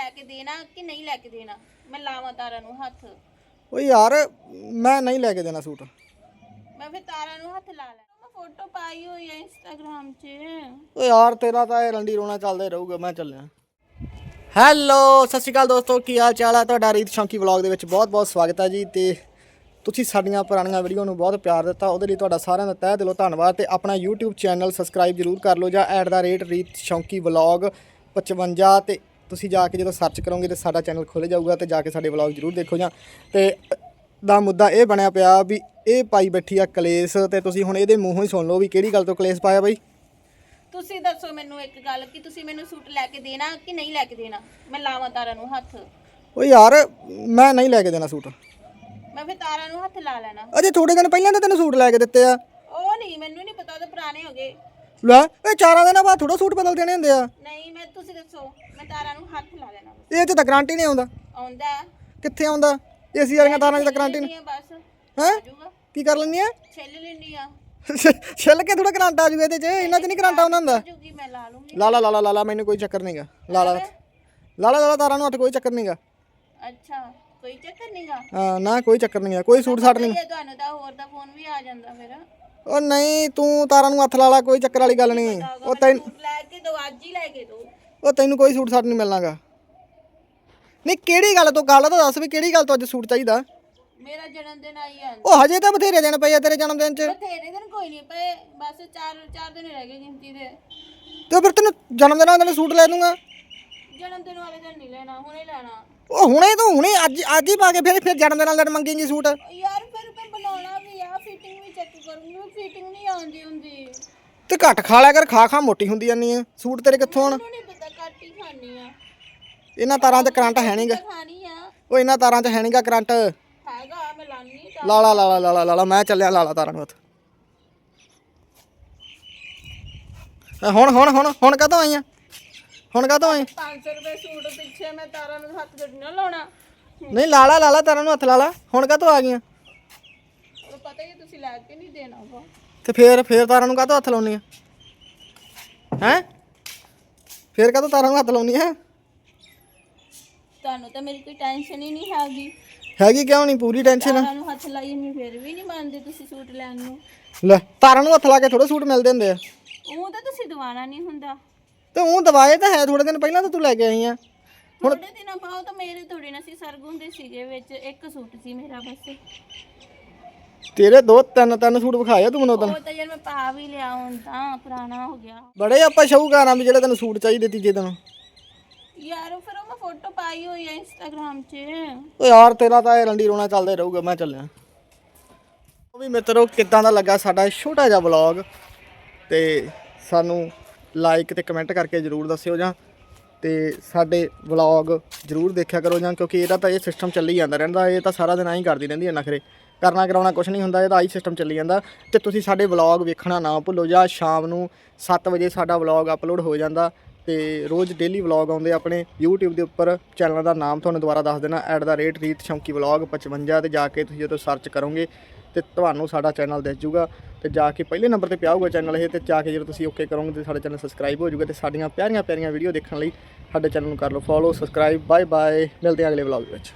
ਲੈ ਕੇ ਦੇਣਾ ਕਿ ਨਹੀਂ ਲੈ ਕੇ ਦੇਣਾ? ਮੈਂ ਲਾਵਾਂ ਤਾਰਾਂ ਨੂੰ ਹੱਥ। ਓ ਯਾਰ ਮੈਂ ਨਹੀਂ ਲੈ ਕੇ ਦੇਣਾ ਸੂਟ। ਮੈਂ ਫਿਰ ਤਾਰਾਂ ਨੂੰ ਹੱਥ ਲਾ ਲੈ। ਮੈਂ ਫੋਟੋ ਪਾਈ ਹੋਈ ਹੈ ਇੰਸਟਾਗ੍ਰਾਮ 'ਚ। ਓ ਯਾਰ ਤੇਰਾ ਤਾਂ ਇਹ ਰੰਡੀ ਰੋਣਾ ਚੱਲਦਾ ਹੀ ਰਹੂਗਾ ਮੈਂ ਚੱਲਿਆ। ਹੈਲੋ ਸਤਿ ਸ਼੍ਰੀ ਅਕਾਲ ਦੋਸਤੋ ਕੀ ਹਾਲ ਚਾਲ ਹੈ ਤੁਹਾਡਾ ਰੀਤ ਸ਼ੌਂਕੀ ਵਲੌਗ ਦੇ ਵਿੱਚ ਬਹੁਤ-ਬਹੁਤ ਸਵਾਗਤ ਹੈ ਜੀ ਤੇ ਤੁਸੀਂ ਸਾਡੀਆਂ ਪੁਰਾਣੀਆਂ ਵੀਡੀਓ ਨੂੰ ਬਹੁਤ ਪਿਆਰ ਦਿੱਤਾ। ਉਹਦੇ ਲਈ ਤੁਹਾਡਾ ਸਾਰਿਆਂ ਦਾ ਤਹਿ ਦਿਲੋਂ ਧੰਨਵਾਦ ਤੇ ਆਪਣਾ YouTube ਚੈਨਲ ਸਬਸਕ੍ਰਾਈਬ ਜਰੂਰ ਕਰ ਲਓ ਜਾਂ @ਰੀਤ ਸ਼ੌਂਕੀ ਵਲੌਗ 55 ਤੇ ਤੁਸੀਂ ਜਾ ਕੇ ਜਦੋਂ ਸਰਚ ਕਰੋਗੇ ਤੇ ਸਾਡਾ ਚੈਨਲ ਖੁੱਲ ਜਾਊਗਾ ਤੇ ਜਾ ਕੇ ਸਾਡੇ ਵਲੌਗ ਜਰੂਰ ਦੇਖੋ ਜਾਂ ਤੇ ਦਾ ਮੁੱਦਾ ਇਹ ਬਣਿਆ ਪਿਆ ਵੀ ਇਹ ਪਾਈ ਬੈਠੀ ਆ ਕਲੇਸ਼ ਤੇ ਤੁਸੀਂ ਹੁਣ ਇਹਦੇ ਮੂੰਹੋਂ ਹੀ ਸੁਣ ਲਓ ਵੀ ਕਿਹੜੀ ਗੱਲ ਤੋਂ ਕਲੇਸ਼ ਪਾਇਆ ਬਾਈ। ਤੁਸੀਂ ਦੱਸੋ ਮੈਨੂੰ ਇੱਕ ਗੱਲ ਕਿ ਤੁਸੀਂ ਮੈਨੂੰ ਸੂਟ ਲੈ ਕੇ ਦੇਣਾ ਕਿ ਨਹੀਂ ਲੈ ਕੇ ਦੇਣਾ? ਮੈਂ ਲਾਵਾਂ ਤਾਰਾਂ ਨੂੰ ਹੱਥ। ਓ ਯਾਰ ਮੈਂ ਨਹੀਂ ਲੈ ਕੇ ਦੇਣਾ ਸੂਟ। ਮੈਂ ਫਿਰ ਤਾਰਾਂ ਨੂੰ ਹੱਥ ਲਾ ਲੈਣਾ। ਅਜੇ ਥੋੜੇ ਦਿਨ ਪਹਿਲਾਂ ਤਾਂ ਤੈਨੂੰ ਸੂਟ ਲੈ ਕੇ ਦਿੱਤੇ ਆ। ਉਹ ਨਹੀਂ ਮੈਨੂੰ ਨਹੀਂ ਪਤਾ ਉਹ ਤਾਂ ਪੁਰਾਣੇ ਹੋ ਗਏ। ਲੈ ਇਹ ਚਾਰਾਂ ਦਿਨਾਂ ਬਾਅਦ ਥੋੜਾ ਸੂਟ ਬਦਲ ਦੇਣੇ ਹੁੰਦੇ ਆ। ਨਹੀਂ ਮੈਂ ਤੁਸੀਂ ਦੱਸੋ ਮੈਂ ਤਾਰਾਂ ਨੂੰ ਹੱਥ ਲਾ ਲੈਣਾ ਬਸ। ਇਹ 'ਚ ਤਾਂ ਗਾਰੰਟੀ ਨਹੀਂ ਆਉਂਦਾ। ਆਉਂਦਾ। ਹੈ। ਕਿੱਥੇ ਆਉਂਦਾ? ਏਸੀ ਵਾਲੀਆਂ ਤਾਰਾਂ 'ਚ ਤਾਂ ਗਾਰੰਟੀ ਨਹੀਂ। ਲੈਣੀ ਬਸ ਹੈਂ? ਆਜੂਗਾ ਕੀ ਕਰ ਲੈਂਦੀ ਆ? ਛਿੱਲ ਲੈਣੀ ਆ। ਛਿੱਲ ਕੇ ਥੋੜਾ ਕਰੰਟ ਆ ਜੂਗਾ ਇਹਦੇ 'ਚ ਇਹਨਾਂ 'ਚ ਨਹੀਂ ਕਰੰਟ ਆਉਂਦਾ ਹੁੰਦਾ। ਜੂਗੀ ਮੈਂ ਲਾ ਲੂੰਗੀ। ਲਾ ਲਾ ਲਾ ਲਾ ਲਾ ਲਾ ਮੈਨੂੰ ਕੋਈ ਚੱਕਰ ਨਹੀਂਗਾ ਲਾ ਲਾ ਲਾ ਲਾ ਲਾ ਲਾ ਤਾਰਾਂ ਨੂੰ ਹੱਥ ਕੋਈ ਚੱਕਰ ਨਹੀਂਗਾ ਅੱਛਾ ਕੋਈ ਚੱਕਰ ਨਹੀਂਗਾ ਹਾਂ ਨਾ ਕੋਈ ਚੱਕਰ ਨਹੀਂਗਾ ਕੋਈ ਸੂਟ ਸਾਟ ਨਹੀਂ ਇਹ ਤੁਹਾਨੂੰ ਤਾਂ ਹੋਰ ਦਾ ਫੋਨ ਵੀ ਆ ਜਾਂਦਾ ਫਿਰ। ਉਹ ਨਹੀਂ ਤੂੰ ਤਾਰਾਂ ਨੂੰ ਹੱਥ ਲਾ ਲਾ ਕੋਈ ਚੱਕਰ ਵਾਲੀ ਗੱਲ ਨਹੀਂ। ਉਹ ਤੈਨੂੰ ਲੈ ਕੇ ਦੋ ਅੱਜ ਹੀ ਲੈ ਕੇ ਦੋ। ਉਹ ਤੈਨੂੰ ਕੋਈ ਸੂਟ ਸਾਟ ਨਹੀਂ ਮਿਲਣਾਗਾ। ਨਹੀਂ ਕਿਹੜੀ ਗੱਲ ਤੋਂ ਗੱਲ ਤਾਂ ਦੱਸ ਵੀ ਕਿਹੜੀ ਗੱਲ ਤੋਂ ਅੱਜ ਸੂਟ ਚਾਹੀਦਾ? ਮੇਰਾ ਜਨਮ ਦਿਨ ਆਈ ਆ। ਉਹ ਹਜੇ ਤਾਂ ਬਥੇਰੇ ਦਿਨ ਪਏ ਆ ਤੇਰੇ ਜਨਮ ਦਿਨ 'ਚ। ਬਥੇਰੇ ਦਿਨ ਕੋਈ ਨਹੀਂ ਪਏ ਬਸ ਚਾਰ ਚਾਰ ਦਿਨ ਹੀ ਰਹਿ ਗਏ ਗਿਣਤੀ ਦੇ। ਤੇ ਫਿਰ ਤੈਨੂੰ ਜਨਮ ਦਿਨ ਵਾਲੇ ਸੂਟ ਲੈ ਦੂੰਗਾ। ਜਨਮ ਦਿਨ ਵਾਲੇ ਦਿਨ ਨਹੀਂ ਲੈਣਾ ਹੁਣੇ ਲੈਣਾ। ਉਹ ਹੁਣੇ ਤੂੰ ਹੁਣੇ ਅੱਜ ਅੱਜ ਹੀ ਪਾ ਕੇ ਫਿਰ ਫਿਰ ਜਨਮ ਦਿਨ ਵਾਲੇ ਦਿਨ ਮੰਗੇਂਗੀ ਸੂਟ। ਯਾਰ ਤੇ ਘੱਟ ਖਾ ਲਿਆ ਕਰ ਖਾ ਖਾ ਮੋਟੀ ਹੁੰਦੀ ਜਾਂਦੀ ਐ ਸੂਟ ਤੇਰੇ ਕਿੱਥੋਂ ਆਣ ਇਹਨਾਂ ਤਾਰਾਂ 'ਚ ਕਰੰਟ ਹੈ ਨਹੀਂਗਾ ਉਹ ਇਹਨਾਂ ਤਾਰਾਂ 'ਚ ਹੈ ਨਹੀਂਗਾ ਕਰੰਟ। ਹੈਗਾ ਮੈਂ ਲਾਣੀ ਲਾਲਾ ਲਾਲਾ ਲਾਲਾ ਲਾਲਾ ਮੈਂ ਚੱਲਿਆ ਲਾਲਾ ਤਾਰਾਂ ਨੂੰ ਹੱਥ। ਹੁਣ ਹੁਣ ਹੁਣ ਹੁਣ ਕਦੋਂ ਆਈਆਂ ਹੁਣ ਕਦੋਂ ਆਈ? 500 ਲਾਲਾ ਲਾਲਾ ਤਾਰਾਂ ਨੂੰ ਹੱਥ ਲਾਲਾ ਹੁਣ ਕਦੋਂ ਆ ਗਈਆਂ? ਪਤਾ ਹੀ ਹੈ ਤੁਸੀਂ ਲੈ ਕੇ ਨਹੀਂ ਦੇਣਾ ਵਾ। ਤੇ ਫੇਰ ਫੇਰ ਤਾਰਾਂ ਨੂੰ ਕਾਹਤੋਂ ਹੱਥ ਲਾਉਣੀ ਆ? ਹੈ? ਫੇਰ ਕਾਹਤੋਂ ਤਾਰਾਂ ਨੂੰ ਹੱਥ ਲਾਉਣੀ ਆ? ਤੁਹਾਨੂੰ ਤਾਂ ਮੇਰੀ ਕੋਈ ਟੈਨਸ਼ਨ ਹੀ ਨਹੀਂ ਹੈਗੀ। ਹੈਗੀ ਕਿਉਂ ਨਹੀਂ? ਪੂਰੀ ਟੈਨਸ਼ਨ ਤਾਰਾਂ ਨੂੰ ਹੱਥ ਲਾਈ ਨਹੀਂ ਫਿਰ ਵੀ ਨਹੀਂ ਮੰਨਦੇ ਤੁਸੀਂ ਸੂਟ ਲੈਣ ਨੂੰ। ਲੈ ਤਾਰਾਂ ਨੂੰ ਹੱਥ ਲਾ ਕੇ ਥੋੜੇ ਸੂਟ ਮਿਲਦੇ ਹੁੰਦੇ ਆ। ਉਹ ਤਾਂ ਤੁਸੀਂ ਦਵਾਣਾ ਨਹੀਂ ਹੁੰਦਾ। ਤੇ ਉਹ ਦਵਾਏ ਤਾਂ ਹੈ ਥੋੜੇ ਦਿਨ ਪਹਿਲਾਂ ਤਾਂ ਤੂੰ ਲੈ ਕੇ ਆਈ ਆ। ਥੋੜੇ ਦਿਨਾਂ ਬਾਅਦ ਤਾਂ ਮੇਰੇ ਥੋੜੀ ਨਾ ਸੀ ਸਰਗੁਣ ਦੇ ਸੀਗੇ ਵਿੱਚ ਇੱਕ ਸੂਟ ਸੀ ਮੇਰਾ ਬਸ। ਤੇਰੇ ਦੋ ਤਿੰਨ ਤਿੰਨ ਸੂਟ ਵਿਖਾਇਆ ਤੂੰ ਮੈਨੂੰ ਉਦੋਂ। ਉਹ ਤਾਂ ਯਾਰ ਮੈਂ ਪਾ ਵੀ ਲਿਆ ਹੁਣ ਤਾਂ ਪੁਰਾਣਾ ਹੋ ਗਿਆ। ਬੜੇ ਆਪਾਂ ਸ਼ੌਕਰ ਵੀ ਜਿਹੜੇ ਤੈਨੂੰ ਸੂਟ ਚਾਹੀਦੇ ਤੀਜੇ ਦਿਨ। ਯਾਰ ਫਿਰ ਉਹ ਮੈਂ ਫੋਟੋ ਪਾਈ ਹੋਈ ਹੈ ਇੰਸਟਾਗ੍ਰਾਮ 'ਚ। ਓ ਯਾਰ ਤੇਰਾ ਤਾਂ ਇਹ ਰੰਡੀ ਰੋਣਾ ਚੱਲਦਾ ਹੀ ਰਹੂਗਾ ਮੈਂ ਚੱਲਿਆ। ਉਹ ਵੀ ਮਿੱਤਰੋ ਕਿੱਦਾਂ ਦਾ ਲੱਗਾ ਸਾਡਾ ਛੋਟਾ ਜਿਹਾ ਵਲੌਗ ਤੇ ਸਾਨੂੰ ਲਾਈਕ ਤੇ ਕਮੈਂਟ ਕਰਕੇ ਜਰੂਰ ਦੱਸਿਓ ਜਾਂ। ਤੇ ਸਾਡੇ ਵਲੌਗ ਜਰੂਰ ਦੇਖਿਆ ਕਰੋ ਜਾਂ ਕਿਉਂਕਿ ਇਹਦਾ ਤਾਂ ਇਹ ਸਿਸਟਮ ਚੱਲੀ ਜਾਂਦਾ ਰਹਿੰਦਾ ਇਹ ਤਾਂ ਸਾਰਾ ਦਿਨ ਐਂ ਹੀ ਕਰਦੀ ਰਹਿੰਦੀ ਹੈ ਨਖਰੇ। ਕਰਨਾ ਕਰਾਉਣਾ ਕੁਝ ਨਹੀਂ ਹੁੰਦਾ ਇਹਦਾ ਆਹੀ ਸਿਸਟਮ ਚੱਲੀ ਜਾਂਦਾ। ਤੇ ਤੁਸੀਂ ਸਾਡੇ ਵਲੌਗ ਵੇਖਣਾ ਨਾ ਭੁੱਲੋ, ਜਾਂ ਸ਼ਾਮ ਨੂੰ 7 ਵਜੇ ਸਾਡਾ ਵਲੌਗ ਅਪਲੋਡ ਹੋ ਜਾਂਦਾ, ਤੇ ਰੋਜ਼ ਡੇਲੀ ਵਲੌਗ ਆਉਂਦੇ ਆਪਣੇ YouTube ਦੇ ਉੱਪਰ। ਚੈਨਲ ਦਾ ਨਾਮ ਤੁਹਾਨੂੰ ਦੁਬਾਰਾ ਦੱਸ ਦੇਣਾ at the rate Reet Shaunki vlog 55 ਤੇ ਜਾ ਕੇ ਤੁਸੀਂ ਜਦੋਂ ਸਰਚ ਕਰੋਗੇ, ਤੇ ਤੁਹਾਨੂੰ ਸਾਡਾ ਚੈਨਲ ਦਿਖ ਜੂਗਾ ਤੇ ਜਾ ਕੇ ਪਹਿਲੇ ਨੰਬਰ ਤੇ ਪਿਆ ਹੋਊਗਾ ਚੈਨਲ ਇਹ, ਤੇ ਜਾ ਕੇ ਜਦੋਂ ਤੁਸੀਂ ਓਕੇ ਕਰੋਗੇ, ਤੇ ਸਾਡਾ ਚੈਨਲ ਸਬਸਕ੍ਰਾਈਬ ਹੋ ਜਾਊਗਾ, ਤੇ ਸਾਡੀਆਂ ਪਿਆਰੀਆਂ ਪਿਆਰੀਆਂ ਵੀਡੀਓ ਦੇਖਣ ਲਈ ਸਾਡੇ ਚੈਨਲ ਨੂੰ ਕਰ ਲਓ ਫੋਲੋ ਸਬਸਕ੍ਰਾਈਬ ਬਾਏ ਬਾਏ ਮਿਲਦੇ ਹਾਂ ਅਗਲੇ ਵਲੌਗ ਵਿੱਚ।